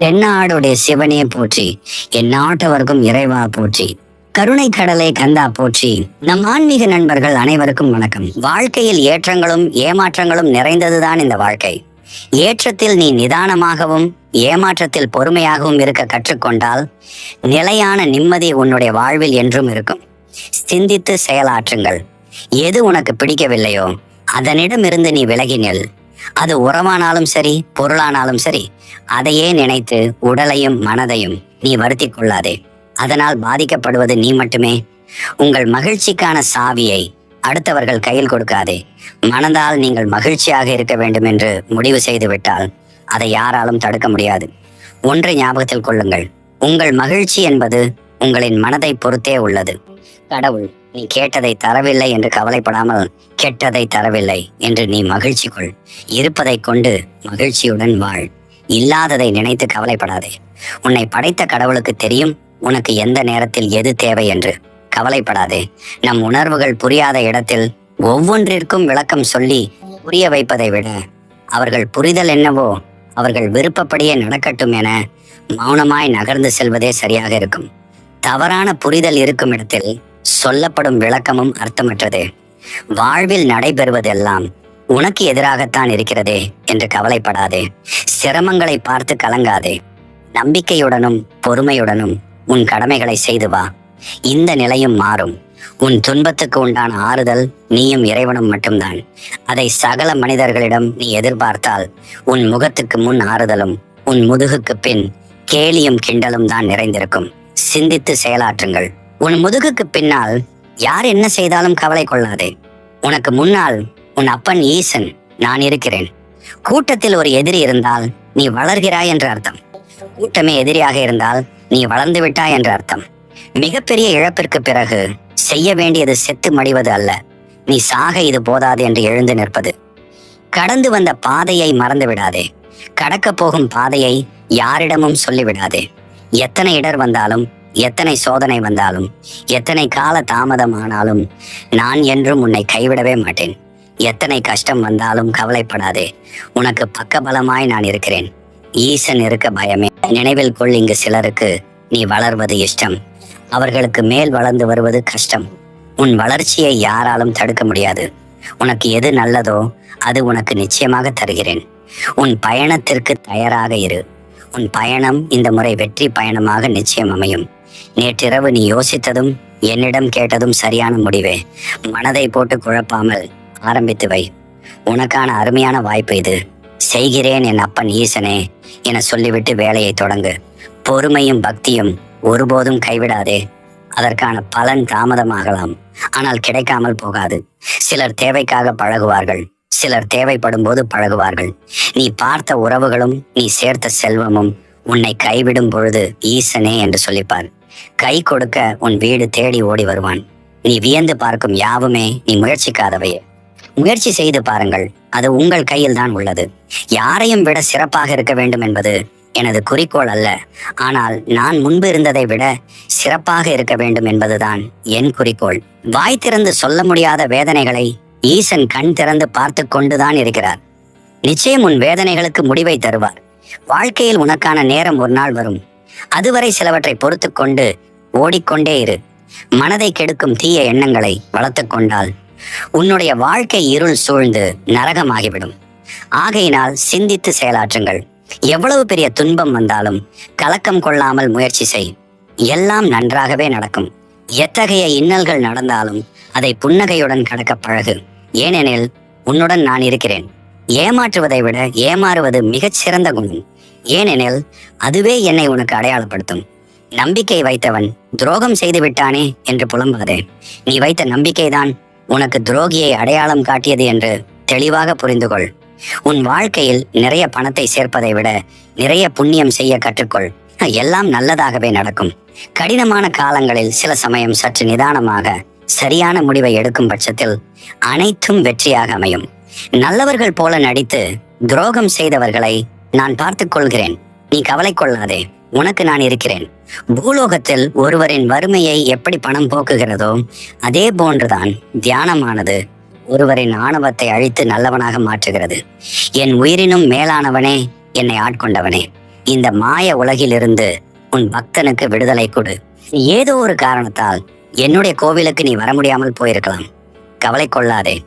தென்னாடுடைய சிவனே போற்றி என் நாட்டவர்க்கும் இறைவா போற்றி கருணை கடலை கந்தா போற்றி. நம் ஆன்மீக நண்பர்கள் அனைவருக்கும் வணக்கம். வாழ்க்கையில் ஏற்றங்களும் ஏமாற்றங்களும் நிறைந்ததுதான் இந்த வாழ்க்கை. ஏற்றத்தில் நீ நிதானமாகவும் ஏமாற்றத்தில் பொறுமையாகவும் இருக்க கற்றுக்கொண்டால் நிலையான நிம்மதி உன்னுடைய வாழ்வில் என்றும் இருக்கும். சிந்தித்து செயலாற்றுங்கள். எது உனக்கு பிடிக்கவில்லையோ அதனிடமிருந்து நீ விலகினில் அது உரமானாலும் சரி பொருளானாலும் சரி அதையே நினைத்து உடலையும் மனதையும் நீ வருத்தி கொள்ளாதே. அதனால் பாதிக்கப்படுவது நீ மட்டுமே. உங்கள் மகிழ்ச்சிக்கான சாவியை அடுத்தவர்கள் கையில் கொடுக்காதே. மனதால் நீங்கள் மகிழ்ச்சியாக இருக்க வேண்டும் என்று முடிவு செய்து விட்டால் அதை யாராலும் தடுக்க முடியாது. ஒன்றை ஞாபகத்தில் கொள்ளுங்கள். உங்கள் மகிழ்ச்சி என்பது உங்களின் மனதை பொறுத்தே உள்ளது. கடவுள் நீ கேட்டதை தரவில்லை என்று கவலைப்படாமல் கெட்டதை தரவில்லை என்று நீ மகிழ்ச்சி கொள் இருப்பதை கொண்டு மகிழ்ச்சியுடன் வாழ். இல்லாததை நினைத்து கவலைப்படாதே. உன்னை படைத்த கடவுளுக்கு தெரியும் உனக்கு எந்த நேரத்தில் எது தேவை என்று. கவலைப்படாதே. நம் உணர்வுகள் புரியாத இடத்தில் ஒவ்வொன்றிற்கும் விளக்கம் சொல்லி புரிய வைப்பதை விட அவர்கள் புரிதல் என்னவோ அவர்கள் விருப்பப்படியே நடக்கட்டும் என மௌனமாய் நகர்ந்து செல்வதே சரியாக இருக்கும். தவறான புரிதல் இருக்கும் இடத்தில் சொல்லப்படும் விளக்கமும் அர்த்தமற்றது. வாழ்வில் நடைபெறுவதெல்லாம் உனக்கு எதிராகத்தான் இருக்கிறதே என்று கவலைப்படாதே. சிரமங்களை பார்த்து கலங்காதே. நம்பிக்கையுடனும் பொறுமையுடனும் உன் கடமைகளை செய்து வா. இந்த நிலையும் மாறும். உன் துன்பத்துக்கு உண்டான ஆறுதல் நீயும் இறைவனும் மட்டும்தான். அதை சகல மனிதர்களிடம் நீ எதிர்பார்த்தால் உன் முகத்துக்கு முன் ஆறுதலும் உன் முதுகுக்கு பின் கேலியும் கிண்டலும் தான் நிறைந்திருக்கும். சிந்தித்து செயலாற்றுங்கள். உன் முதுகுக்கு பின்னால் யார் என்ன செய்தாலும் கவலை கொள்ளாதே. உனக்கு முன்னால் உன் அப்பன் ஈசன் நான் இருக்கிறேன். கூட்டத்தில் ஒரு எதிரி இருந்தால் நீ வளர்கிறாய் என்று அர்த்தம். கூட்டமே எதிரியாக இருந்தால் நீ வளர்ந்து விட்டாய் என்று அர்த்தம். மிகப்பெரிய இழப்பிற்கு பிறகு செய்ய வேண்டியது செத்து மடிவது அல்ல. நீ சாக இது போதாது என்று எழுந்து நிற்பது. கடந்து வந்த பாதையை மறந்து விடாதே. கடக்கப் போகும் பாதையை யாரிடமும் சொல்லிவிடாதே. எத்தனை இடர் வந்தாலும் எத்தனை சோதனை வந்தாலும் எத்தனை கால தாமதம் ஆனாலும் நான் என்றும் உன்னை கைவிடவே மாட்டேன். எத்தனை கஷ்டம் வந்தாலும் கவலைப்படாதே. உனக்கு பக்கபலமாய் நான் இருக்கிறேன். ஈசன் இருக்க பயமே. நினைவில் கொள் இங்கு சிலருக்கு நீ வளர்வது இஷ்டம். அவர்களுக்கு மேல் வளர்ந்து வருவது கஷ்டம். உன் வளர்ச்சியை யாராலும் தடுக்க முடியாது. உனக்கு எது நல்லதோ அது உனக்கு நிச்சயமாக தருகிறேன். உன் பயணத்திற்கு தயாராக இரு. உன் பயணம் இந்த முறை வெற்றி பயணமாக நிச்சயம் அமையும். நேற்றிரவு நீ யோசித்ததும் என்னிடம் கேட்டதும் சரியான முடிவே. மனதை போட்டு குழப்பாமல் ஆரம்பித்து வை. உனக்கான அருமையான வாய்ப்பு இது. செய்கிறேன் என் அப்பன் ஈசனே என சொல்லிவிட்டு வேலையை தொடங்கு. பொறுமையும் பக்தியும் ஒருபோதும் கைவிடாதே. அதற்கான பலன் தாமதமாகலாம். ஆனால் கிடைக்காமல் போகாது. சிலர் தேவைக்காக பழகுவார்கள். சிலர் தேவைப்படும் போது பழகுவார்கள். நீ பார்த்த உறவுகளும் நீ சேர்த்த செல்வமும் உன்னை கைவிடும் பொழுது ஈசனே என்று சொல்லிப்பார். கை கொடுக்க உன் வீடு தேடி ஓடி வருவான். நீ வியந்து பார்க்கும் யாவுமே நீ முயற்சிக்காதவையே. முயற்சி செய்து பாருங்கள் அது உங்கள் கையில் தான் உள்ளது. யாரையும் விட சிறப்பாக இருக்க வேண்டும் என்பது எனது குறிக்கோள் அல்ல. ஆனால் நான் முன்பு இருந்ததை விட சிறப்பாக இருக்க வேண்டும் என்பதுதான் என் குறிக்கோள். வாய் திறந்து சொல்ல முடியாத வேதனைகளை ஈசன் கண் திறந்து பார்த்து கொண்டுதான் இருக்கிறார். நிச்சயம் உன் வேதனைகளுக்கு முடிவை தருவார். வாழ்க்கையில் உனக்கான நேரம் ஒரு நாள் வரும். அதுவரை சிலவற்றை பொறுத்து கொண்டு ஓடிக்கொண்டே இரு. மனதை கெடுக்கும் தீய எண்ணங்களை வளர்த்துக் கொண்டால் உன்னுடைய வாழ்க்கை இருள் சூழ்ந்து நரகமாகிவிடும். ஆகையினால் சிந்தித்து செயலாற்றுங்கள். எவ்வளவு பெரிய துன்பம் வந்தாலும் கலக்கம் கொள்ளாமல் முயற்சி செய். எல்லாம் நன்றாகவே நடக்கும். எத்தகைய இன்னல்கள் நடந்தாலும் அதை புன்னகையுடன் கடக்க பழகு. ஏனெனில் உன்னுடன் நான் இருக்கிறேன். ஏமாற்றுவதை விட ஏமாறுவது மிகச் சிறந்த குணம். ஏனெனில் அதுவே என்னை உனக்கு அடையாளப்படுத்தும். நம்பிக்கை வைத்தவன் துரோகம் செய்து விட்டானே என்று புலம்பாதே. நீ வைத்த நம்பிக்கைதான் உனக்கு துரோகியை அடையாளம் காட்டியது என்று தெளிவாக புரிந்து கொள் உன் வாழ்க்கையில் நிறைய பணத்தை சேர்ப்பதை விட நிறைய புண்ணியம் செய்ய கற்றுக்கொள். எல்லாம் நல்லதாகவே நடக்கும். கடினமான காலங்களில் சில சமயம் சற்று நிதானமாக சரியான முடிவை எடுக்கும் பட்சத்தில் அனைத்தும் வெற்றியாக அமையும். நல்லவர்கள் போல நடித்து துரோகம் செய்தவர்களை நான் பார்த்துக் கொள்கிறேன். நீ கவலை கொள்ளாதே. உனக்கு நான் இருக்கிறேன். பூலோகத்தில் ஒருவரின் வறுமையை எப்படி பணம் போக்குகிறதோ அதே போன்றுதான் தியானமானது ஒருவரின் ஆணவத்தை அழித்து நல்லவனாக மாற்றுகிறது. என் உயிரினும் மேலானவனே என்னை ஆட்கொண்டவனே. இந்த மாய உலகிலிருந்து உன் பக்தனுக்கு விடுதலை கொடு. ஏதோ ஒரு காரணத்தால் என்னுடைய கோவிலுக்கு நீ வர முடியாமல் போயிருக்கலாம். கவலை கொள்ளாதே.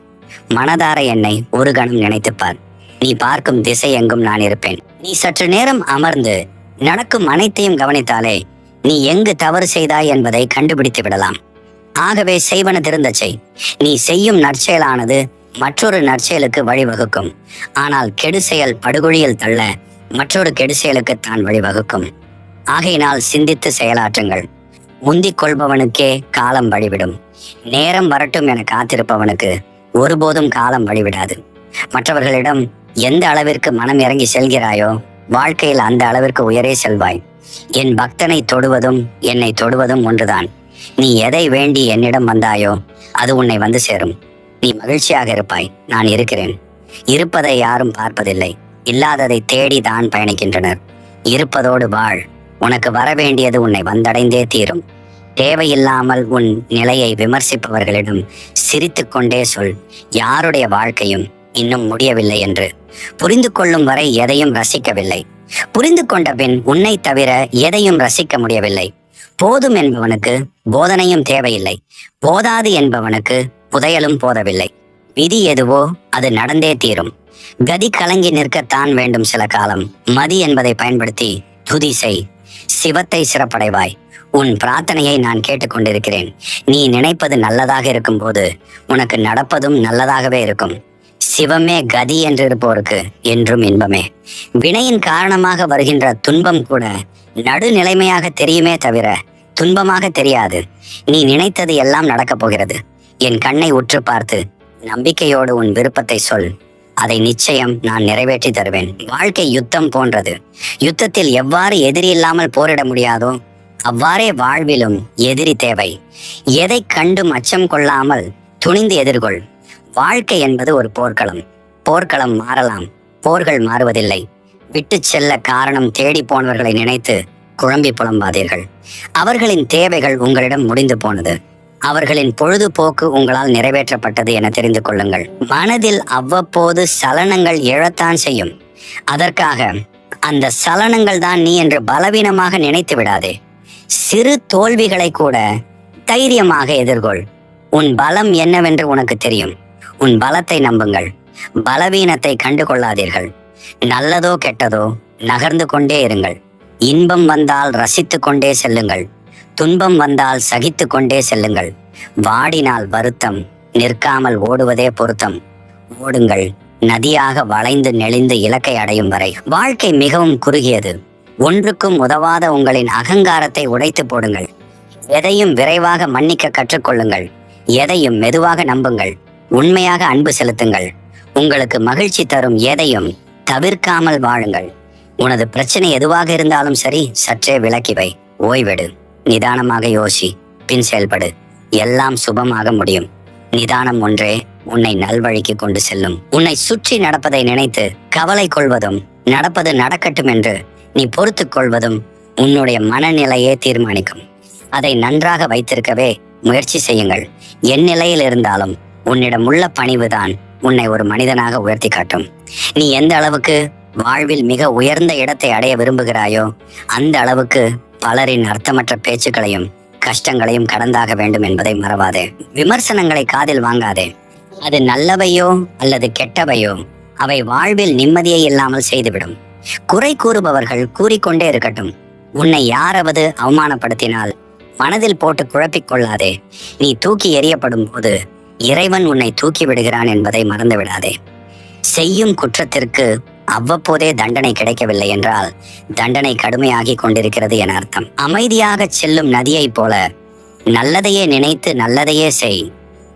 மனதார என்னை ஒரு கணம் நினைத்துப்பார் நீ பார்க்கும் திசை எங்கும் நான் இருப்பேன். நீ சற்று நேரம் அமர்ந்து நடக்கும் அனைத்தையும் கவனித்தாலே நீ எங்கு தவறு செய்தாய் என்பதை கண்டுபிடித்து விடலாம். ஆகவே செய்வன திருந்த செய் நீ செய்யும் நற்செயலானது மற்றொரு நற்செயலுக்கு வழிவகுக்கும். ஆனால் கெடு செயல் படுகொழியில் தள்ள மற்றொரு கெடு செயலுக்கு தான் வழிவகுக்கும். ஆகையினால் சிந்தித்து செயலாற்றுங்கள். முந்திக் கொள்பவனுக்கே காலம் வழிவிடும். நேரம் வரட்டும் என காத்திருப்பவனுக்கு ஒருபோதும் காலம் வழிவிடாது. மற்றவர்களிடம் எந்த அளவிற்கு மனம் இறங்கி செல்கிறாயோ வாழ்க்கையில் அந்த அளவிற்கு உயரே செல்வாய். என் பக்தனை தொடுவதும் என்னை தொடுவதும் ஒன்றுதான். நீ எதை வேண்டி என்னிடம் வந்தாயோ அது உன்னை வந்து சேரும். நீ மகிழ்ச்சியாக இருப்பாய் நான் இருக்கிறேன். இருப்பதை யாரும் பார்ப்பதில்லை. இல்லாததை தேடி தான் பயணிக்கின்றனர். இருப்பதோடு வாழ். உனக்கு வர வேண்டியது உன்னை வந்தடைந்தே தீரும். தேவையில்லாமல் உன் நிலையை விமர்சிப்பவர்களிடம் சிரித்துக்கொண்டே சொல். யாருடைய வாழ்க்கையும் இன்னும் முடியவில்லை என்று. புரிந்து கொள்ளும் வரை எதையும் ரசிக்கவில்லை. புரிந்து கொண்ட பின் உன்னை தவிர எதையும் ரசிக்க முடியவில்லை. போதும் என்பவனுக்கு போதனையும் தேவையில்லை. போதாது என்பவனுக்கு புதையலும் போதவில்லை. விதி எதுவோ அது நடந்தே தீரும். கதி கலங்கி நிற்கத்தான் வேண்டும் சில காலம். மதி என்பதை பயன்படுத்தி துதி செய். சிவத்தை சிறப்படைவாய். உன் பிரார்த்தனையை நான் கேட்டுக்கொண்டிருக்கிறேன் நீ நினைப்பது நல்லதாக இருக்கும்போது உனக்கு நடப்பதும் நல்லதாகவே இருக்கும். சிவமே கதி என்றிருப்போருக்கு என்றும் இன்பமே. வினையின் காரணமாக வருகின்ற துன்பம் கூட நடுநிலைமையாக தெரியுமே தவிர துன்பமாக தெரியாது. நீ நினைத்தது எல்லாம் நடக்கப் போகிறது. என் கண்ணை உற்று பார்த்து நம்பிக்கையோடு உன் விருப்பத்தை சொல். அதை நிச்சயம் நான் நிறைவேற்றி தருவேன். வாழ்க்கை யுத்தம் போன்றது. யுத்தத்தில் எவ்வாறு எதிரி இல்லாமல் போரிட முடியாதோ அவ்வாறே வாழ்விலும் எதிரி தேவை. எதை கண்டும் அச்சம் கொள்ளாமல் துணிந்து எதிர்கொள். வாழ்க்கை என்பது ஒரு போர்க்களம். போர்க்களம் மாறலாம். போர்கள் மாறுவதில்லை. விட்டுச் செல்ல காரணம் தேடி போனவர்களை நினைத்து குழம்பி புலம்பாதீர்கள். அவர்களின் தேவைகள் உங்களிடம் முடிந்து போனது. அவர்களின் பொழுதுபோக்கு உங்களால் நிறைவேற்றப்பட்டது என தெரிந்து கொள்ளுங்கள். மனதில் அவ்வப்போது சலனங்கள் எழத்தான் செய்யும். அதற்காக அந்த சலனங்கள் தான் நீ என்று பலவீனமாக நினைத்து விடாதே. சிறு தோல்விகளை கூட தைரியமாக எதிர்கொள். உன் பலம் என்னவென்று உனக்கு தெரியும். உன் பலத்தை நம்புங்கள். பலவீனத்தை கண்டு கொள்ளாதீர்கள் நல்லதோ கெட்டதோ நகர்ந்து கொண்டே இருங்கள். இன்பம் வந்தால் ரசித்து கொண்டே செல்லுங்கள். துன்பம் வந்தால் சகித்து கொண்டே செல்லுங்கள். வாடினால் வருத்தம் நிற்காமல் ஓடுவதே பொருத்தம். ஓடுங்கள் நதியாக வளைந்து நெளிந்து இலக்கை அடையும் வரை. வாழ்க்கை மிகவும் குறுகியது. ஒன்றுக்கும் உதவாத உங்களின் அகங்காரத்தை உடைத்து போடுங்கள். எதையும் விரைவாக மன்னிக்க கற்றுக்கொள்ளுங்கள். எதையும் மெதுவாக நம்புங்கள். உண்மையாக அன்பு செலுத்துங்கள். உங்களுக்கு மகிழ்ச்சி தரும் எதையும் தவிர்க்காமல் வாழுங்கள். உனது பிரச்சனை எதுவாக இருந்தாலும் சரி சற்றே விலக்கி வை. ஓய்வெடு. நிதானமாக யோசி. பின் செயல்படு. எல்லாம் சுபமாக முடியும். நிதானம் ஒன்றே உன்னை நல்வழிக்கு கொண்டு செல்லும். உன்னை சுற்றி நடப்பதை நினைத்து கவலை கொள்வதும் நடப்பது நடக்கட்டும் என்று நீ பொறுத்து கொள்வதும் உன்னுடைய மனநிலையே தீர்மானிக்கும். அதை நன்றாக வைத்திருக்கவே முயற்சி செய்யுங்கள். என் நிலையில் இருந்தாலும் உன்னிடம் உள்ள பணிவுதான் உன்னை ஒரு மனிதனாக உயர்த்தி காட்டும். நீ எந்த அளவுக்கு வாழ்வில் மிக உயர்ந்த இடத்தை அடைய விரும்புகிறாயோ அந்த அளவுக்கு பலரின் அர்த்தமற்ற பேச்சுக்களையும் கஷ்டங்களையும் கடந்தாக வேண்டும் என்பதை மறவாதே. விமர்சனங்களை காதில் வாங்காதே. அது நல்லவையோ அல்லது கெட்டவையோ அவை வாழ்வில் நிம்மதியை இல்லாமல் செய்துவிடும். குறை கூறுபவர்கள் கூறிக்கொண்டே இருக்கட்டும். உன்னை யாராவது அவமானப்படுத்தினால் மனதில் போட்டு குழப்பிக் கொள்ளாதே. நீ தூக்கி எறியப்படும் போது இறைவன் உன்னை தூக்கி விடுகிறான் என்பதை மறந்து விடாதே. செய்யும் குற்றத்திற்கு அவ்வப்போதே தண்டனை கிடைக்கவில்லை என்றால் தண்டனை கடுமையாகி கொண்டிருக்கிறது என அர்த்தம். அமைதியாக செல்லும் நதியைப் போல நல்லதையே நினைத்து நல்லதையே செய்.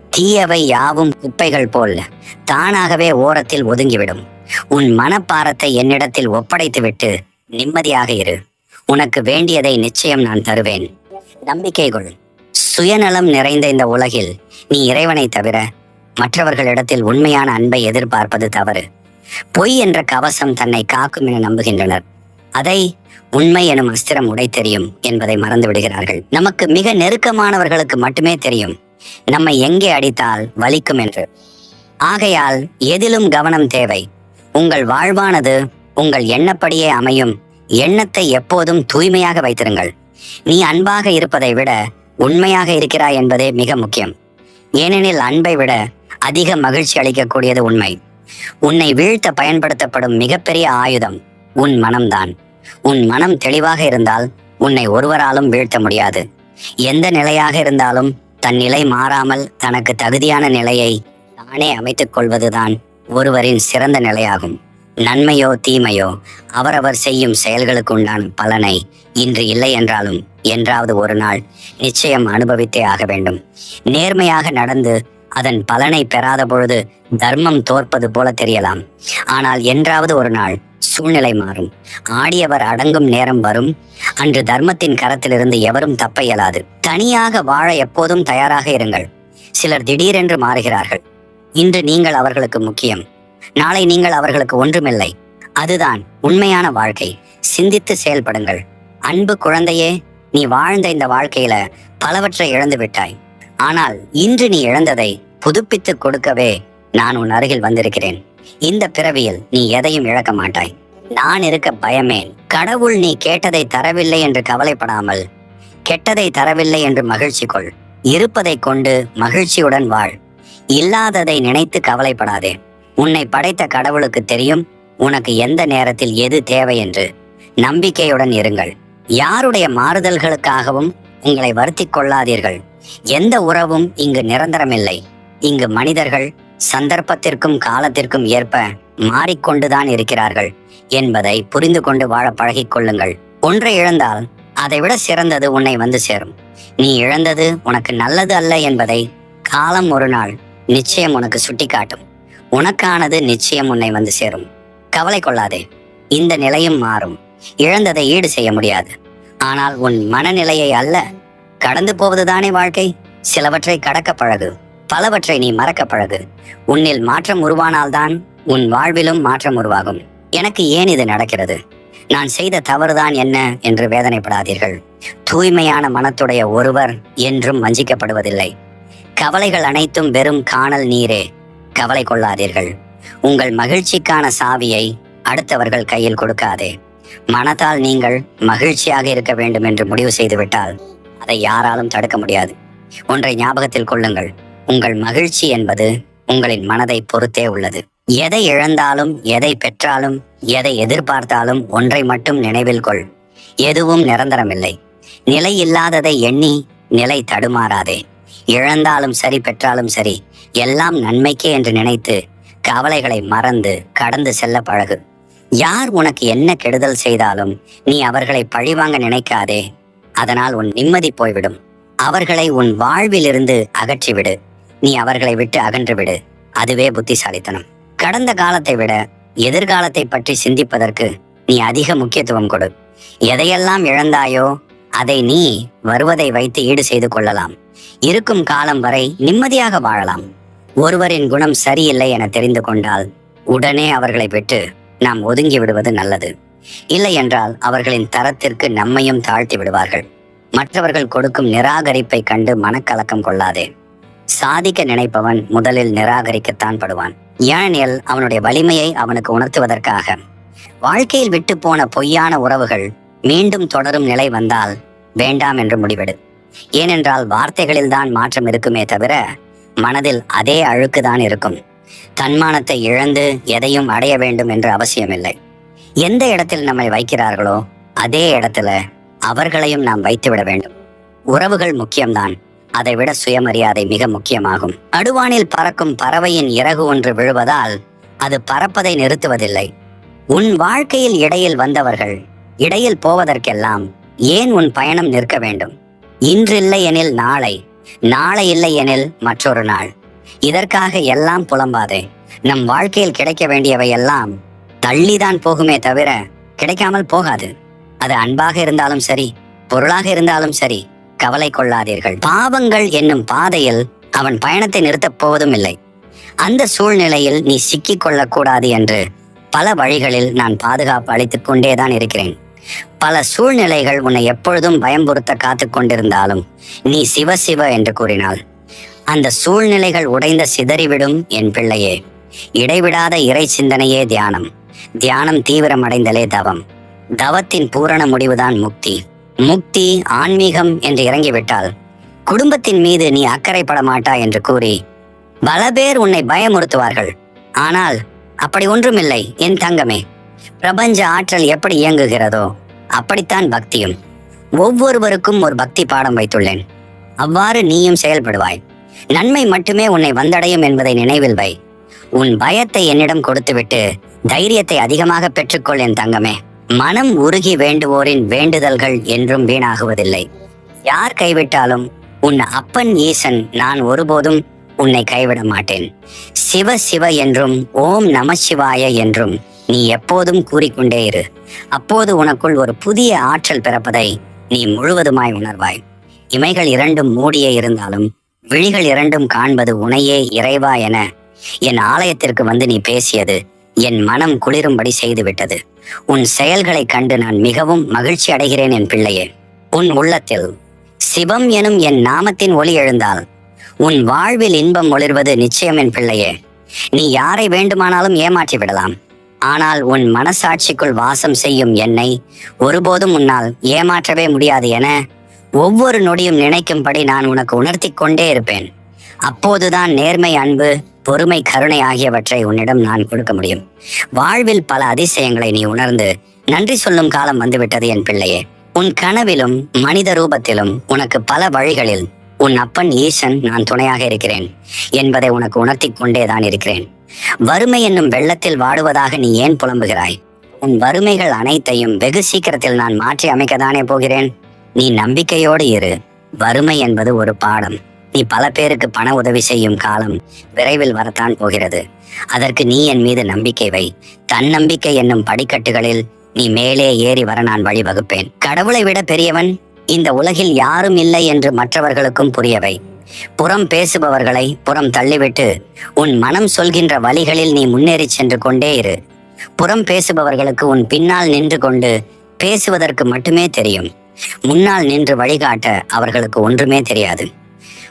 தீயவை யாவும் குப்பைகள் போல் தானாகவே ஓரத்தில் ஒதுங்கிவிடும். உன் மனப்பாரத்தை என்னிடத்தில் ஒப்படைத்துவிட்டு நிம்மதியாக இரு. உனக்கு வேண்டியதை நிச்சயம் நான் தருவேன். நம்பிக்கை கொள். சுயநலம் நிறைந்த இந்த உலகில் நீ இறைவனை தவிர மற்றவர்களிடத்தில் உண்மையான அன்பை எதிர்பார்ப்பது தவறு. பொய் என்ற கவசம் தன்னை காக்கும் என நம்புகின்றனர். அதை உண்மை எனும் அஸ்திரம் உடை தெரியும் என்பதை மறந்து விடுகிறார்கள். நமக்கு மிக நெருக்கமானவர்களுக்கு மட்டுமே தெரியும். நம்மை எங்கே அடித்தால் வலிக்கும் என்று. ஆகையால் எதிலும் கவனம் தேவை. உங்கள் வாழ்வானது உங்கள் எண்ணப்படியே அமையும். எண்ணத்தை எப்போதும் தூய்மையாக வைத்திருங்கள். நீ அன்பாக இருப்பதை விட உண்மையாக இருக்கிறாய் என்பதே மிக முக்கியம். ஏனெனில் அன்பை விட அதிக மகிழ்ச்சி அளிக்கக்கூடியது உண்மை. உன்னை வீழ்த்த பயன்படுத்தப்படும் மிகப்பெரிய ஆயுதம் உன் மனம்தான். உன் மனம் தெளிவாக இருந்தால் உன்னை ஒருவராலும் வீழ்த்த முடியாது. எந்த நிலையாக இருந்தாலும் தன் நிலை மாறாமல் தனக்கு தகுதியான நிலையை தானே அமைத்துக் கொள்வதுதான் ஒருவரின் சிறந்த நிலையாகும். நன்மையோ தீமையோ அவரவர் செய்யும் செயல்களுக்குண்டான பலனை இன்று இல்லை என்றாலும் என்றாவது ஒரு நாள் நிச்சயம் அனுபவித்தே ஆக வேண்டும். நேர்மையாக நடந்து அதன் பலனை பெறாத பொழுது தர்மம் தோற்பது போல தெரியலாம். ஆனால் என்றாவது ஒரு நாள் சூழ்நிலை மாறும். ஆடியவர் அடங்கும் நேரம் வரும். அன்று தர்மத்தின் கரத்திலிருந்து எவரும் தப்ப இயலாது. தனியாக வாழ எப்போதும் தயாராக இருங்கள். சிலர் திடீரென்று மாறுகிறார்கள். இன்று நீங்கள் அவர்களுக்கு முக்கியம். நாளை நீங்கள் அவர்களுக்கு ஒன்றுமில்லை. அதுதான் உண்மையான வாழ்க்கை. சிந்தித்து செயல்படுங்கள். அன்பு குழந்தையே நீ வாழ்ந்த இந்த வாழ்க்கையில பலவற்றை இழந்து விட்டாய். ஆனால் இன்று நீ இழந்ததை புதுப்பித்துக் கொடுக்கவே நான் உன் அருகில் வந்திருக்கிறேன். இந்த பிறவியில் நீ எதையும் இழக்க மாட்டாய். நான் இருக்க பயமேன் கடவுள் நீ கேட்டதை தரவில்லை என்று கவலைப்படாமல் கெட்டதை தரவில்லை என்று மகிழ்ச்சி கொள். இருப்பதை கொண்டு மகிழ்ச்சியுடன் வாழ். இல்லாததை நினைத்து கவலைப்படாதே. உன்னை படைத்த கடவுளுக்கு தெரியும் உனக்கு எந்த நேரத்தில் எது தேவை என்று. நம்பிக்கையுடன் இருங்கள். யாருடைய மாறுதல்களுக்காகவும் உங்களை வருத்திக் கொள்ளாதீர்கள். எந்த உறவும் இங்கு நிரந்தரமில்லை. இங்கு மனிதர்கள் சந்தர்ப்பத்திற்கும் காலத்திற்கும் ஏற்ப மாறிக்கொண்டுதான் இருக்கிறார்கள் என்பதை புரிந்து கொண்டு வாழ பழகிக் கொள்ளுங்கள். ஒன்றை இழந்தால் அதைவிட சிறந்தது உன்னை வந்து சேரும். நீ இழந்தது உனக்கு நல்லது அல்ல என்பதை காலம் ஒரு நாள் நிச்சயம் உனக்கு சுட்டிக்காட்டும். உனக்கானது நிச்சயம் உன்னை வந்து சேரும். கவலை கொள்ளாதே. இந்த நிலையும் மாறும். இழந்ததை ஈடு செய்ய முடியாது. ஆனால் உன் மனநிலையை அல்ல. கடந்து போவதுதானே வாழ்க்கை? சிலவற்றை கடக்க பழகு. பலவற்றை நீ மறக்க பழகு. உன்னில் மாற்றம் உருவானால்தான் உன் வாழ்விலும் மாற்றம் உருவாகும். எனக்கு ஏன் இது நடக்கிறது? நான் செய்த தவறுதான் என்ன என்று வேதனைப்படாதீர்கள். தூய்மையான மனத்துடைய ஒருவர் என்றும் வஞ்சிக்கப்படுவதில்லை. கவலைகள் அனைத்தும் வெறும் காணல் நீரே. கவலை கொள்ளாதீர்கள் உங்கள் மகிழ்ச்சிக்கான சாவியை அடுத்தவர்கள் கையில் கொடுக்காதே. மனத்தால் நீங்கள் மகிழ்ச்சியாக இருக்க வேண்டும் என்று முடிவு செய்துவிட்டால் அதை யாராலும் தடுக்க முடியாது. ஒன்றை ஞாபகத்தில் கொள்ளுங்கள். உங்கள் மகிழ்ச்சி என்பது உங்களின் மனதை பொறுத்தே உள்ளது. எதை இழந்தாலும் எதை பெற்றாலும் எதை எதிர்பார்த்தாலும் ஒன்றை மட்டும் நினைவில் கொள். எதுவும் நிரந்தரமில்லை. நிலை இல்லாததை எண்ணி நிலை தடுமாறாதே. இழந்தாலும் சரி பெற்றாலும் சரி எல்லாம் நன்மைக்கே என்று நினைத்து கவலைகளை மறந்து கடந்து செல்ல பழகு. யார் உனக்கு என்ன கெடுதல் செய்தாலும் நீ அவர்களை பழிவாங்க நினைக்காதே. அதனால் உன் நிம்மதி போய்விடும். அவர்களை உன் வாழ்விலிருந்து அகற்றிவிடு. நீ அவர்களை விட்டு அகன்று விடு. அதுவே புத்திசாலித்தனம். கடந்த காலத்தை விட எதிர்காலத்தை பற்றி சிந்திப்பதற்கு நீ அதிக முக்கியத்துவம் கொடு. எதையெல்லாம் இழந்தாயோ அதை நீ வருவதை வைத்து ஈடு செய்து கொள்ளலாம். இருக்கும் காலம் வரை நிம்மதியாக வாழலாம். ஒருவரின் குணம் சரியில்லை என தெரிந்து கொண்டால் உடனே அவர்களை விட்டு நாம் ஒதுங்கி விடுவது நல்லது. இல்லை என்றால் அவர்களின் தரத்திற்கு நம்மையும் தாழ்த்தி விடுவார்கள். மற்றவர்கள் கொடுக்கும் நிராகரிப்பை கண்டு மனக்கலக்கம் கொள்ளாதே. சாதிக்க நினைப்பவன் முதலில் நிராகரிக்கத்தான் படுவான். ஏனெனில் அவனுடைய வலிமையை அவனுக்கு உணர்த்துவதற்காக. வாழ்க்கையில் விட்டு போன பொய்யான உறவுகள் மீண்டும் தொடரும் நிலை வந்தால் வேண்டாம் என்று முடிவெடு. ஏனென்றால் வார்த்தைகளில் தான் மாற்றம் இருக்குமே தவிர மனதில் அதே அழுக்குதான் இருக்கும். தன்மானத்தை இழந்து எதையும் அடைய வேண்டும் என்று அவசியமில்லை. எந்த இடத்தில் நம்மை வைக்கிறார்களோ அதே இடத்துல அவர்களையும் நாம் வைத்துவிட வேண்டும். உறவுகள் முக்கியம்தான். அதை விட சுயமரியாதை மிக முக்கியமாகும். அடுவானில் பறக்கும் பறவையின் இறகு ஒன்று விழுவதால் அது பறப்பதை நிறுத்துவதில்லை. உன் வாழ்க்கையில் இடையில் வந்தவர்கள் இடையில் போவதற்கெல்லாம் ஏன் உன் பயணம் நிற்க வேண்டும்? இன்றில்லை எனில் நாளை நாளை இல்லை எனில் மற்றொரு நாள். இதற்காக எல்லாம் புலம்பாதே. நம் வாழ்க்கையில் கிடைக்க வேண்டியவை எல்லாம் தள்ளிதான் போகுமே தவிர கிடைக்காமல் போகாது. அது அன்பாக இருந்தாலும் சரி பொருளாக இருந்தாலும் சரி கவலை கொள்ளாதீர்கள். பாவங்கள் என்னும் பாதையில் அவன் பயணத்தை நிறுத்தப் போவதும் இல்லை. அந்த சூழ்நிலையில் நீ சிக்கிக் கொள்ளக்கூடாது என்று பல வழிகளில் நான் பாதுகாப்பு அளித்துக் கொண்டேதான் இருக்கிறேன். பல சூழ்நிலைகள் உன்னை எப்பொழுதும் பயம்புறுத்த காத்து கொண்டிருந்தாலும் நீ சிவ சிவ என்று கூறினாள். அந்த சூழ்நிலைகள் உடைந்த சிதறிவிடும் என் பிள்ளையே. இடைவிடாத இறை சிந்தனையே தியானம். தியானம் தீவிரமடைந்தலே தவம். தவத்தின் பூரண முடிவுதான் முக்தி. முக்தி ஆன்மீகம் என்று இறங்கிவிட்டால் குடும்பத்தின் மீது நீ அக்கறைப்பட மாட்டாய் என்று கூறி பல பேர் உன்னை பயமுறுத்துவார்கள். ஆனால் அப்படி ஒன்றுமில்லை என் தங்கமே. பிரபஞ்ச ஆற்றல் எப்படி இயங்குகிறதோ அப்படித்தான் பக்தியும். ஒவ்வொருவருக்கும் ஒரு பக்தி பாடம் வைத்துள்ளேன். அவ்வாறு நீயும் செயல்படுவாய். நன்மை மட்டுமே உன்னை வந்தடையும் என்பதை நினைவில் வை. உன் பயத்தை என்னிடம் கொடுத்துவிட்டு தைரியத்தை அதிகமாக பெற்றுக்கொள் என் தங்கமே. மனம் உருகி வேண்டுவோரின் வேண்டுதல்கள் என்றும் வீணாகுவதில்லை. யார் கைவிட்டாலும் உன் அப்பன் ஈசன் நான் ஒருபோதும் உன்னை கைவிட மாட்டேன். சிவ சிவ என்றும் ஓம் நம சிவாய என்றும். நீ எப்போதும் கூறிக்கொண்டே இரு. அப்போது உனக்குள் ஒரு புதிய ஆற்றல் பிறப்பதை நீ முழுவதுமாய் உணர்வாய். இமைகள் இரண்டும் மூடியே இருந்தாலும் விழிகள் இரண்டும் காண்பது உனையே இறைவா என என் ஆலயத்திற்கு வந்து நீ பேசியது என் மனம் குளிரும்படி செய்துவிட்டது. உன் செயல்களைக் கண்டு நான் மிகவும் மகிழ்ச்சி அடைகிறேன் என் பிள்ளையே. உன் உள்ளத்தில் சிவம் எனும் என் நாமத்தின் ஒளி எழுந்தால் உன் வாழ்வில் இன்பம் ஒளிர்வது நிச்சயம் என் பிள்ளையே. நீ யாரை வேண்டுமானாலும் ஏமாற்றி விடலாம் ஆனால் உன் மனசாட்சிக்குள் வாசம் செய்யும் என்னை ஒருபோதும் உன்னால் ஏமாற்றவே முடியாது என ஒவ்வொரு நொடியும் நினைக்கும்படி நான் உனக்கு உணர்த்தி கொண்டே இருப்பேன். அப்போதுதான் நேர்மை அன்பு பொறுமை கருணை ஆகியவற்றை உன்னிடம் நான் கொடுக்க முடியும். வாழ்வில் பல அதிசயங்களை நீ உணர்ந்து நன்றி சொல்லும் காலம் வந்துவிட்டது என் பிள்ளையே. உன் கனவிலும் மனித ரூபத்திலும் உனக்கு பல வழிகளில் உன் அப்பன் ஈசன் நான் துணையாக இருக்கிறேன் என்பதை உனக்கு உணர்த்தி கொண்டேதான் இருக்கிறேன். வறுமை என்னும் வெள்ளத்தில் வாடுவதாக நீ ஏன் புலம்புகிறாய்? உன் வறுமைகள் அனைத்தையும் வெகு சீக்கிரத்தில் நான் மாற்றி அமைக்கத்தானே போகிறேன்? நீ நம்பிக்கையோடு இரு. வறுமை என்பது ஒரு பாடம். நீ பல பேருக்கு பண உதவி செய்யும் காலம் விரைவில் வரத்தான் போகிறது. அதற்கு நீ என் மீது நம்பிக்கை வை. தன்னம்பிக்கை என்னும் படிக்கட்டுகளில் நீ மேலே ஏறி வர நான் வழிவகுப்பேன். கடவுளை விட பெரியவன்? இந்த உலகில் யாரும் இல்லை என்று மற்றவர்களுக்கும் புரியவை. புறம் பேசுபவர்களை புறம் தள்ளிவிட்டு உன் மனம் சொல்கின்ற வழிகளில் நீ முன்னேறி சென்று கொண்டே இரு. புறம் பேசுபவர்களுக்கு உன் பின்னால் நின்று கொண்டு பேசுவதற்கு மட்டுமே தெரியும். முன்னால் நின்று வழிகாட்ட அவர்களுக்கு ஒன்றுமே தெரியாது.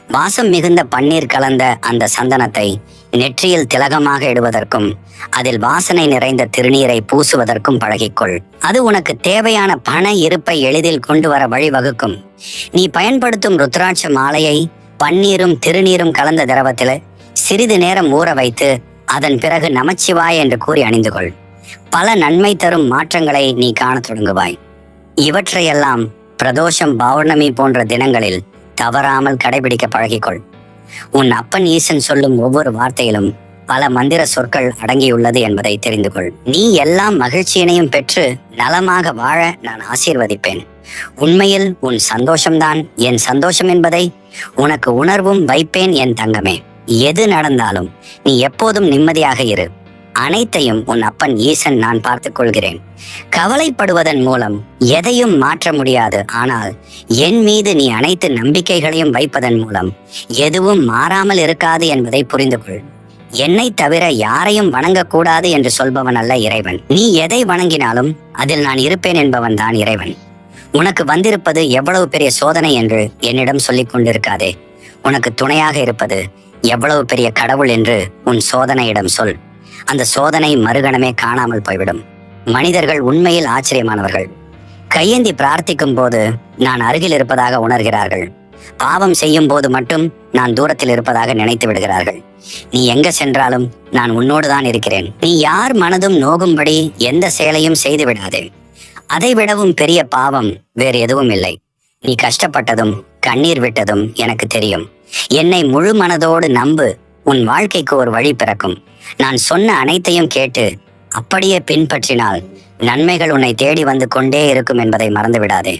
வாசம் மிகுந்த பன்னீர் கலந்த அந்த சந்தனத்தை நெற்றியில் திலகமாக இடுவதற்கும் அதில் வாசனை நிறைந்த திருநீரை பூசுவதற்கும் பழகிக்கொள். அது உனக்கு தேவையான பண இருப்பை எளிதில் கொண்டு வர வழிவகுக்கும். நீ பயன்படுத்தும் ருத்ராட்ச மாலையை பன்னீரும் திருநீரும் கலந்த திரவத்தில் சிறிது நேரம் ஊற வைத்து அதன் பிறகு நமச்சிவாய் என்று கூறி அணிந்து கொள். பல நன்மை தரும் மாற்றங்களை நீ காணத் தொடங்குவாய். இவற்றையெல்லாம் பிரதோஷம் பௌர்ணமி போன்ற தினங்களில் தவறாமல் கடைபிடிக்க பழகிக்கொள். உன் அப்பன் ஈசன் சொல்லும் ஒவ்வொரு வார்த்தையிலும் பல மந்திர சொற்கள் அடங்கியுள்ளது என்பதை தெரிந்து கொள். நீ எல்லாம் மகிழ்ச்சியினையும் பெற்று நலமாக வாழ நான் ஆசீர்வதிப்பேன். உண்மையில் உன் சந்தோஷம்தான். என் சந்தோஷம் என்பதை உனக்கு உணர்வும் வைப்பேன் என் தங்கமே. எது நடந்தாலும் நீ எப்போதும் நிம்மதியாக இரு. அனைத்தையும் உன் அப்பன் ஈசன் நான் பார்த்துக் கொள்கிறேன். கவலைப்படுவதன் மூலம் எதையும் மாற்ற முடியாது. ஆனால் என் மீது நீ அனைத்து நம்பிக்கைகளையும் வைப்பதன் மூலம் எதுவும் மாறாமல் இருக்காது என்பதை புரிந்து கொள். என்னை தவிர யாரையும் வணங்கக்கூடாது என்று சொல்பவன் அல்ல இறைவன். நீ எதை வணங்கினாலும் அதில் நான் இருப்பேன் என்பவன் தான் இறைவன். உனக்கு வந்திருப்பது எவ்வளவு பெரிய சோதனை என்று என்னிடம் சொல்லிக் கொண்டிருக்காதே. உனக்கு துணையாக இருப்பது எவ்வளவு பெரிய கடவுள் என்று உன் சோதனையிடம் சொல். அந்த சோதனை மறுகணமே காணாமல் போய்விடும். மனிதர்கள் உண்மையில் ஆச்சரியமானவர்கள். கையேந்தி பிரார்த்திக்கும் போது நான் அருகில் இருப்பதாக உணர்கிறார்கள். பாவம் செய்யும் போது மட்டும் நான் தூரத்தில் இருப்பதாக நினைத்து விடுகிறார்கள். நீ எங்க சென்றாலும் நான் உன்னோடு தான் இருக்கிறேன். நீ யார் மனதும் நோகும்படி எந்த செயலையும் செய்து விடாதே. அதை விடவும் பெரிய பாவம் வேறு எதுவும் இல்லை. நீ கஷ்டப்பட்டதும் கண்ணீர் விட்டதும் எனக்கு தெரியும். என்னை முழு மனதோடு நம்பு உன் வாழ்க்கைக்கு ஒரு வழி பிறக்கும். நான் சொன்ன அனைத்தையும் கேட்டு அப்படியே பின்பற்றினால் நன்மைகள் உன்னை தேடி வந்து கொண்டே இருக்கும் என்பதை மறந்துவிடாதே.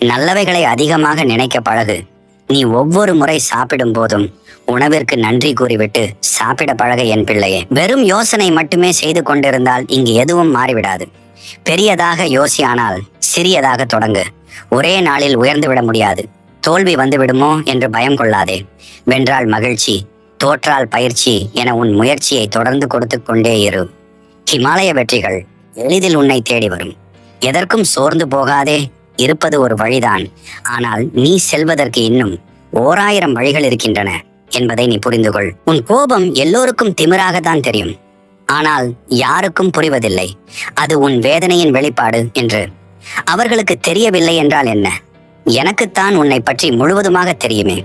நல்லவைகளை அதிகமாக நினைக்க பழகு. நீ ஒவ்வொரு முறை சாப்பிடும் போதும் உணவிற்கு நன்றி கூறிவிட்டு சாப்பிட பழக என் பிள்ளையே. வெறும் யோசனை மட்டுமே செய்து கொண்டிருந்தால் இங்கு எதுவும் மாறிவிடாது. பெரியதாக யோசியானால் சிறியதாக தொடங்கு. ஒரே நாளில் உயர்ந்து விட முடியாது. தோல்வி வந்து விடுமோ என்று பயம் கொள்ளாதே. வென்றால் மகிழ்ச்சி தோற்றால் பயிற்சி என உன் முயற்சியை தொடர்ந்து கொடுத்து கொண்டே இரு. ஹிமாலய வெற்றிகள் எளிதில் உன்னை தேடி வரும். எதற்கும் சோர்ந்து போகாதே. இருப்பது ஒரு வழிதான். ஆனால் நீ செல்வதற்கு இன்னும் ஓராயிரம் வழிகள் இருக்கின்றன என்பதை நீ புரிந்து கொள் உன் கோபம் எல்லோருக்கும் திமிராகத்தான் தெரியும். ஆனால் யாருக்கும் புரிவதில்லை. அது உன் வேதனையின் வெளிப்பாடு என்று. அவர்களுக்கு தெரியவில்லை என்றால் என்ன? எனக்குத்தான் உன்னை பற்றி முழுவதுமாக தெரியுமே.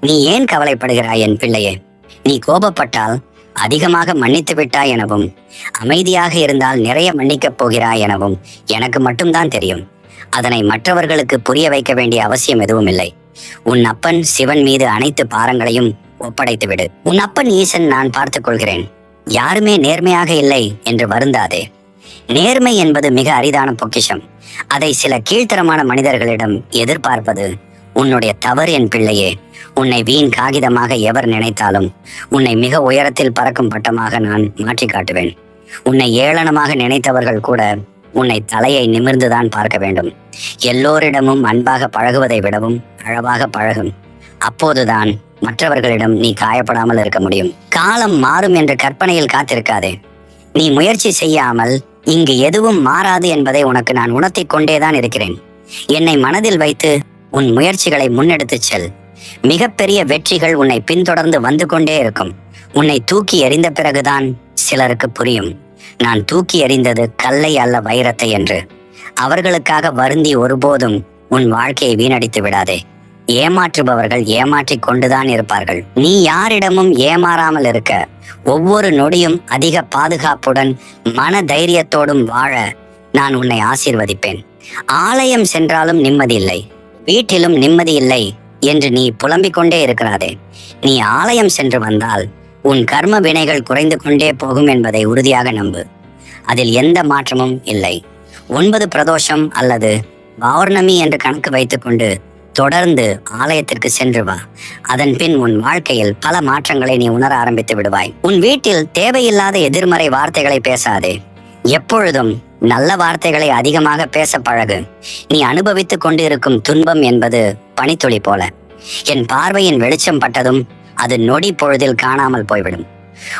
நீ ஏன் கவலைப்படுகிறாய் என் பிள்ளையே? நீ கோபப்பட்டால் அதிகமாக மன்னித்து விட்டாய் எனவும் அமைதியாக இருந்தால் நிறைய மன்னிக்கப் போகிறாய் எனவும் எனக்கு மட்டும்தான் தெரியும். அதனை மற்றவர்களுக்கு புரிய வைக்க வேண்டிய அவசியம் எதுவும் இல்லை. உன் அப்பன் சிவன் மீது அனைத்து பாரங்களையும் ஒப்படைத்துவிடு. உன் அப்பன் ஈசன் நான் பார்த்துக் கொள்கிறேன். யாருமே நேர்மையாக இல்லை என்று வருந்தாதே. நேர்மை என்பது மிக அரிதான பொக்கிஷம். அதை சில கீழ்த்தரமான மனிதர்களிடம் எதிர்பார்ப்பது உன்னுடைய தவறு என் பிள்ளையே. உன்னை வீண் காகிதமாக எவர் நினைத்தாலும் உன்னை மிக உயரத்தில் பறக்கும் பட்டமாக நான் மாற்றி காட்டுவேன். உன்னை ஏளனமாக நினைத்தவர்கள் கூட உன்னை தலையை நிமிர்ந்துதான் பார்க்க வேண்டும். எல்லோரிடமும் அன்பாக பழகுவதை விடவும் அழகாக பழகும். அப்போதுதான் மற்றவர்களிடம் நீ காயப்படாமல் இருக்க முடியும். காலம் மாறும் என்ற கற்பனையில் காத்திருக்காதே. நீ முயற்சி செய்யாமல் இங்கு எதுவும் மாறாது என்பதை உனக்கு நான் உணர்த்திக் கொண்டேதான் இருக்கிறேன். என்னை மனதில் வைத்து உன் முயற்சிகளை முன்னெடுத்துச் செல். மிகப்பெரிய வெற்றிகள் உன்னை பின்தொடர்ந்து வந்து கொண்டே இருக்கும். உன்னை தூக்கி எறிந்த பிறகுதான் சிலருக்கு புரியும். நான் தூக்கி எறிந்தது கல்லை அல்ல வைரத்தை என்று. அவர்களுக்காக வருந்தி ஒருபோதும் உன் வாழ்க்கையை வீணடித்து விடாதே. ஏமாற்றுபவர்கள் ஏமாற்றிக் கொண்டுதான் இருப்பார்கள். நீ யாரிடமும் ஏமாறாமல் இருக்க. ஒவ்வொரு நொடியும் அதிக பாதுகாப்புடன் மன தைரியத்தோடும் வாழ நான் உன்னை ஆசீர்வதிப்பேன். ஆலயம் சென்றாலும் நிம்மதி இல்லை. வீட்டிலும் நிம்மதி இல்லை என்று நீ புலம்பிக் கொண்டே இருக்கிறாதே. நீ ஆலயம் சென்று வந்தால் உன் கர்ம வினைகள் குறைந்து கொண்டே போகும் என்பதை உறுதியாக நம்பு. அதில் எந்த மாற்றமும் இல்லை. ஒன்பது பிரதோஷம் அல்லது பௌர்ணமி என்று கணக்கு வைத்துக்கொண்டு தொடர்ந்து ஆலயத்திற்கு சென்று வா. அதன் பின் உன் வாழ்க்கையில் பல மாற்றங்களை நீ உணர ஆரம்பித்து விடுவாய். உன் வீட்டில் தேவையில்லாத எதிர்மறை வார்த்தைகளை பேசாதே. எப்பொழுதும் நல்ல வார்த்தைகளை அதிகமாக பேச பழகு. நீ அனுபவித்துக் கொண்டிருக்கும் துன்பம் என்பது பனித்துளி போல. என் பார்வையின் வெளிச்சம் பட்டதும் அது நொடி பொழுதில் காணாமல் போய்விடும்.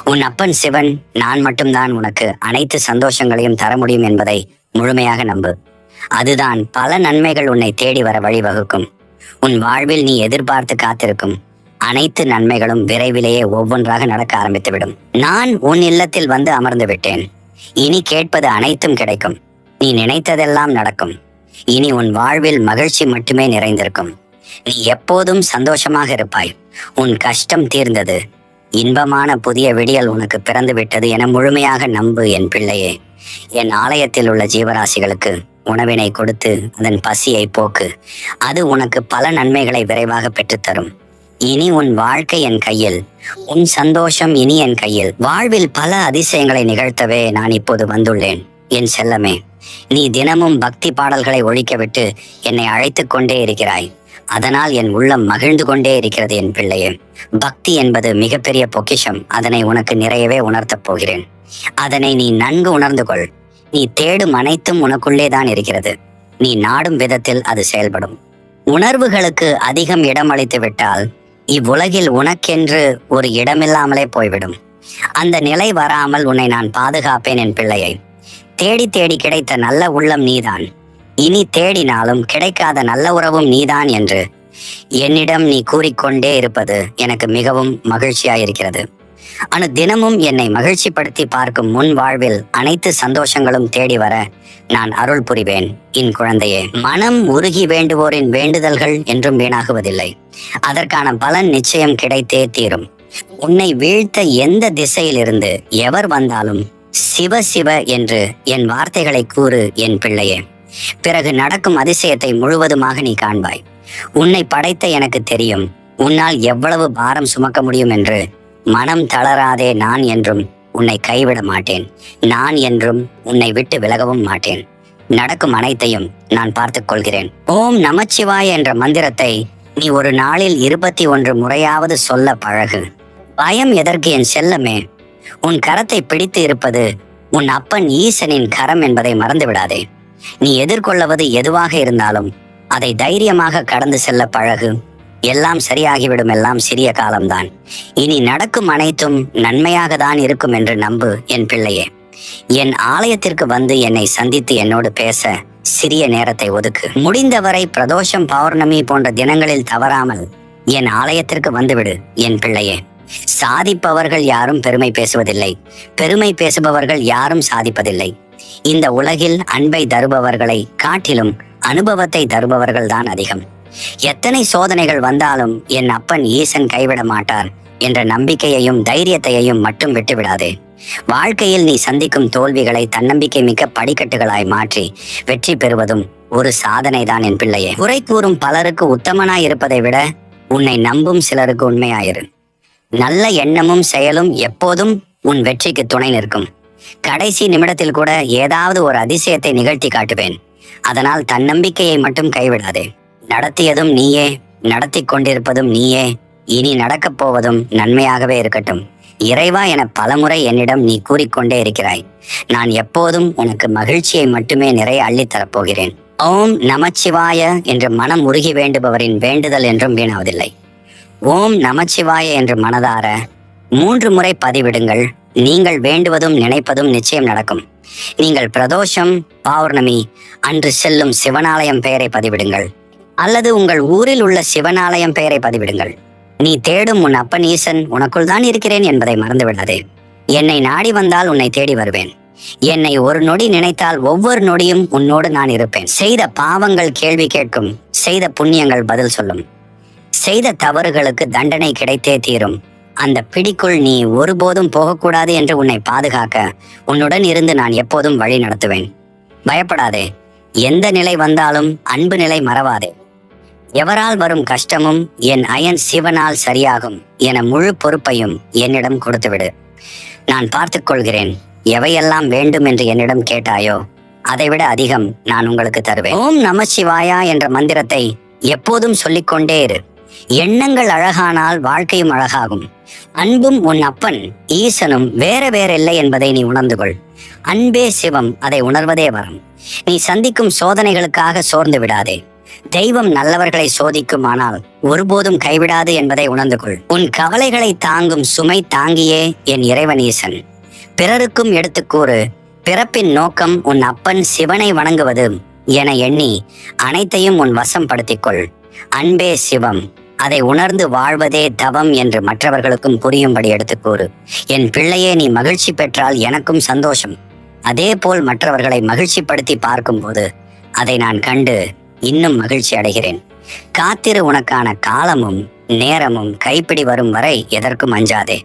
உன் அப்பன் சிவன் நான் மட்டும்தான் உனக்கு அனைத்து சந்தோஷங்களையும் தர முடியும் என்பதை முழுமையாக நம்பு. அதுதான் பல நன்மைகள் உன்னை தேடி வர வழிவகுக்கும். உன் வாழ்வில் நீ எதிர்பார்த்து காத்திருக்கும் அனைத்து நன்மைகளும் விரைவிலேயே ஒவ்வொன்றாக நடக்க ஆரம்பித்துவிடும். நான் உன் இல்லத்தில் வந்து அமர்ந்து விட்டேன். இனி கேட்பது அனைத்தும் கிடைக்கும். நீ நினைத்ததெல்லாம் நடக்கும். இனி உன் வாழ்வில் மகிழ்ச்சி மட்டுமே நிறைந்திருக்கும். நீ எப்போதும் சந்தோஷமாக இருப்பாய். உன் கஷ்டம் தீர்ந்தது. இன்பமான புதிய விடியல் உனக்கு பிறந்து விட்டது என முழுமையாக நம்பு என் பிள்ளையே. என் ஆலயத்தில் உள்ள ஜீவராசிகளுக்கு உணவினை கொடுத்து அதன் பசியை போக்கு. அது உனக்கு பல நன்மைகளை விரைவாக பெற்றுத்தரும். இனி உன் வாழ்க்கை என் கையில் உன் சந்தோஷம் இனி என் கையில். வாழ்வில் பல அதிசயங்களை நிகழ்த்தவே நான் இப்போது வந்துள்ளேன். என் செல்லமே நீ தினமும் பக்தி பாடல்களை ஒழிக்கவிட்டு என்னை அழைத்து கொண்டே இருக்கிறாய். அதனால் என் உள்ளம் மகிழ்ந்து கொண்டே இருக்கிறது என் பிள்ளையே. பக்தி என்பது மிகப்பெரிய பொக்கிஷம். அதனை உனக்கு நிறையவே உணர்த்தப் போகிறேன். அதனை நீ நன்கு உணர்ந்து கொள். நீ தேடும் அனைத்தும் உனக்குள்ளே தான் இருக்கிறது. நீ நாடும் விதத்தில் அது செயல்படும். உணர்வுகளுக்கு அதிகம் இடம் அளித்து விட்டால் இவ்வுலகில் உனக்கென்று ஒரு இடமில்லாமலே போய்விடும். அந்த நிலை வராமல் உன்னை நான் பாதுகாப்பேன் என் பிள்ளையை. தேடி தேடி கிடைத்த நல்ல உள்ளம் நீதான். இனி தேடினாலும் கிடைக்காத நல்ல உறவும் நீதான் என்று என்னிடம் நீ கூறிக்கொண்டே இருப்பது எனக்கு மிகவும் மகிழ்ச்சியாயிருக்கிறது. அனு தினமும் என்னை மகிழ்ச்சிப்படுத்தி பார்க்கும் முன் வாழ்வில் அனைத்து சந்தோஷங்களும் தேடி வர நான் அருள் புரிவேன். என் குழந்தையே மனம் உருகி வேண்டுவோரின் வேண்டுதல்கள் என்றும் வீணாகுவதில்லை. அதற்கான பலன் நிச்சயம் கிடைத்தே தீரும். உன்னை வீழ்த்த எந்த திசையிலிருந்து எவர் வந்தாலும் சிவ சிவ என்று என் வார்த்தைகளை கூறு என் பிள்ளையே. பிறகு நடக்கும் அதிசயத்தை முழுவதுமாக நீ காண்பாய். உன்னை படைத்த எனக்கு தெரியும். உன்னால் எவ்வளவு பாரம் சுமக்க முடியும் என்று மனம் தளராதே நான் என்றும் உன்னை கைவிட மாட்டேன். நான் என்றும் உன்னை விட்டு விலகவும் மாட்டேன். நடக்கும் அனைத்தையும் நான் பார்த்துக் கொள்கிறேன். ஓம் நமச்சிவாய என்ற மந்திரத்தை நீ ஒரு நாளில் இருபத்தி ஒன்று முறையாவது சொல்ல பழகு. பயம் எதற்கு என் செல்லமே? உன் கரத்தை பிடித்து இருப்பது உன் அப்பன் ஈசனின் கரம் என்பதை மறந்து விடாதே நீ எதிர்கொள்ளவது எதுவாக இருந்தாலும் அதை தைரியமாக கடந்து செல்ல பழகு. எல்லாம் சரியாகிவிடும் எல்லாம் சிறிய காலம்தான். இனி நடக்கும் அனைத்தும் நன்மையாக தான் இருக்கும் என்று நம்பு என் பிள்ளையே. என் ஆலயத்திற்கு வந்து என்னை சந்தித்து என்னோடு பேச சிறிய நேரத்தை ஒதுக்கு. முடிந்தவரை பிரதோஷம் பௌர்ணமி போன்ற தினங்களில் தவறாமல் என் ஆலயத்திற்கு வந்துவிடு என் பிள்ளையே. சாதிப்பவர்கள் யாரும் பெருமை பேசுவதில்லை. பெருமை பேசுபவர்கள் யாரும் சாதிப்பதில்லை. இந்த உலகில் அன்பை தருபவர்களை காட்டிலும் அனுபவத்தை தருபவர்கள் தான் அதிகம். எத்தனை சோதனைகள் வந்தாலும் என் அப்பன் ஈசன் கைவிட மாட்டார் என்ற நம்பிக்கையையும் தைரியத்தையும் மட்டும் விட்டுவிடாதே. வாழ்க்கையில் நீ சந்திக்கும் தோல்விகளை தன்னம்பிக்கை மிக்க படிக்கட்டுகளாய் மாற்றி வெற்றி பெறுவதும் ஒரு சாதனை தான் என் பிள்ளையே. குறை கூறும் பலருக்கு உத்தமனாய் இருப்பதை விட உன்னை நம்பும் சிலருக்கு உண்மையாயிரு. நல்ல எண்ணமும் செயலும் எப்போதும் உன் வெற்றிக்கு துணை நிற்கும். கடைசி நிமிடத்தில் கூட ஏதாவது ஒரு அதிசயத்தை நிகழ்த்தி காட்டுவேன். அதனால் தன்னம்பிக்கையை மட்டும் கைவிடாதே. நடத்தியதும் நீயே நடத்தி கொண்டிருப்பதும் நீயே இனி நடக்கப் போவதும் நன்மையாகவே இருக்கட்டும். இறைவா என பலமுறை என்னிடம் நீ கூறிக்கொண்டே இருக்கிறாய். நான் எப்போதும் உனக்கு மகிழ்ச்சியை மட்டுமே நிறைய அள்ளித்தரப்போகிறேன் ஓம் நமச்சிவாய என்று மனம் உருகி வேண்டுபவரின் வேண்டுதல் என்றும் வீணாவதில்லை. ஓம் நமச்சிவாய என்று மனதார மூன்று முறை பதிவிடுங்கள். நீங்கள் வேண்டுவதும் நினைப்பதும் நிச்சயம் நடக்கும். நீங்கள் பிரதோஷம் பௌர்ணமி அன்று செல்லும் சிவனாலயம் பெயரை பதிவிடுங்கள். அல்லது உங்கள் ஊரில் உள்ள சிவனாலயம் பெயரை பதிவிடுங்கள். நீ தேடும் உன் அப்பன் ஈசன் உனக்குள் தான் இருக்கிறேன் என்பதை மறந்துவிடாதே. என்னை நாடி வந்தால் உன்னை தேடி வருவேன். என்னை ஒரு நொடி நினைத்தால் ஒவ்வொரு நொடியும் உன்னோடு நான் இருப்பேன். செய்த பாவங்கள் கேள்வி கேட்கும். செய்த புண்ணியங்கள் பதில் சொல்லும். செய்த தவறுகளுக்கு தண்டனை கிடைத்தே தீரும். அந்த பிடிக்குள் நீ ஒருபோதும் போகக்கூடாது என்று உன்னை பாதுகாக்க உன்னுடன் இருந்து நான் எப்போதும் வழி நடத்துவேன். பயப்படாதே. எந்த நிலை வந்தாலும் அன்பு நிலை மறவாதே. எவரால் வரும் கஷ்டமும் என் அயன் சிவனால் சரியாகும் என முழு பொறுப்பையும் என்னிடம் கொடுத்துவிடு. நான் பார்த்துக் கொள்கிறேன் எவையெல்லாம் வேண்டும் என்று என்னிடம் கேட்டாயோ அதைவிட அதிகம் நான் உங்களுக்கு தருவேன். ஓம் நமசிவாயா என்ற மந்திரத்தை எப்போதும் சொல்லிக்கொண்டே இரு. எண்ணங்கள் அழகானால் வாழ்க்கையும் அழகாகும். அன்பும் உன் அப்பன் ஈசனும் வேற வேற இல்லை என்பதை நீ உணர்ந்து கொள் அன்பே சிவம் அதை உணர்வதே வரம். நீ சந்திக்கும் சோதனைகளுக்காக சோர்ந்து விடாதே. தெய்வம் நல்லவர்களை சோதிக்குமானால் ஒருபோதும் கைவிடாது என்பதை உணர்ந்து கொள். உன் கவலைகளை தாங்கும் சுமை தாங்கியே என் இறைவனீசன். பிறருக்கும் எடுத்துக் கூறு பிறப்பின் நோக்கம் உன் அப்பன் சிவனை வணங்குவது என எண்ணி அனைத்தையும் உன் வசம் படுத்திக்கொள் அன்பே சிவம் அதை உணர்ந்து வாழ்வதே தவம் என்று மற்றவர்களுக்கும் புரியும்படி எடுத்துக் கூறு. என் பிள்ளையே நீ மகிழ்ச்சி பெற்றால் எனக்கும் சந்தோஷம். அதே போல் மற்றவர்களை மகிழ்ச்சிப்படுத்தி பார்க்கும்போது அதை நான் கண்டு இன்னும் மகிழ்ச்சி அடைகிறேன். காத்திரு உனக்கான காலமும் நேரமும் கைப்பிடி வரும் வரை எதற்கும் அஞ்சாதே.